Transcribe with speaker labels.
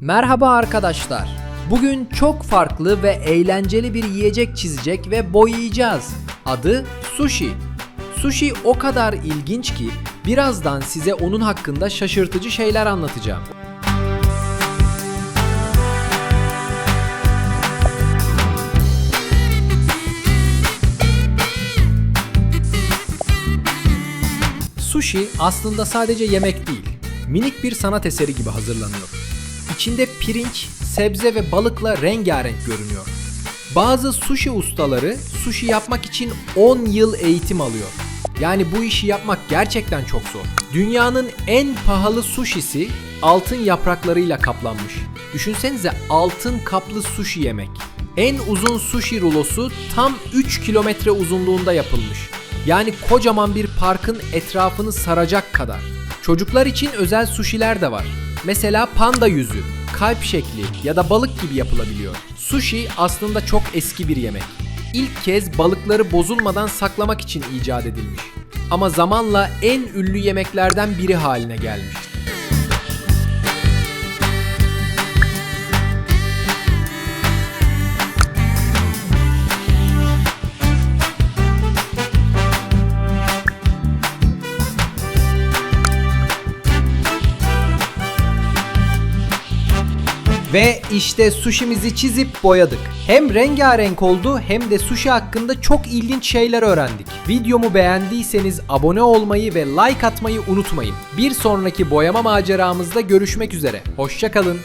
Speaker 1: Merhaba arkadaşlar. Bugün çok farklı ve eğlenceli bir yiyecek çizecek ve boyayacağız. Adı sushi. Sushi o kadar ilginç ki birazdan size onun hakkında şaşırtıcı şeyler anlatacağım. Sushi aslında sadece yemek değil, minik bir sanat eseri gibi hazırlanıyor. İçinde pirinç, sebze ve balıkla rengarenk görünüyor. Bazı sushi ustaları sushi yapmak için 10 yıl eğitim alıyor. Yani bu işi yapmak gerçekten çok zor. Dünyanın en pahalı sushisi altın yapraklarıyla kaplanmış. Düşünsenize altın kaplı sushi yemek. En uzun sushi rulosu tam 3 kilometre uzunluğunda yapılmış. Yani kocaman bir parkın etrafını saracak kadar. Çocuklar için özel suşiler de var. Mesela panda yüzü, kalp şekli ya da balık gibi yapılabiliyor. Sushi aslında çok eski bir yemek. İlk kez balıkları bozulmadan saklamak için icat edilmiş. Ama zamanla en ünlü yemeklerden biri haline gelmiş. Ve işte sushimizi çizip boyadık. Hem rengarenk oldu hem de sushi hakkında çok ilginç şeyler öğrendik. Videomu beğendiyseniz abone olmayı ve like atmayı unutmayın. Bir sonraki boyama maceramızda görüşmek üzere. Hoşçakalın.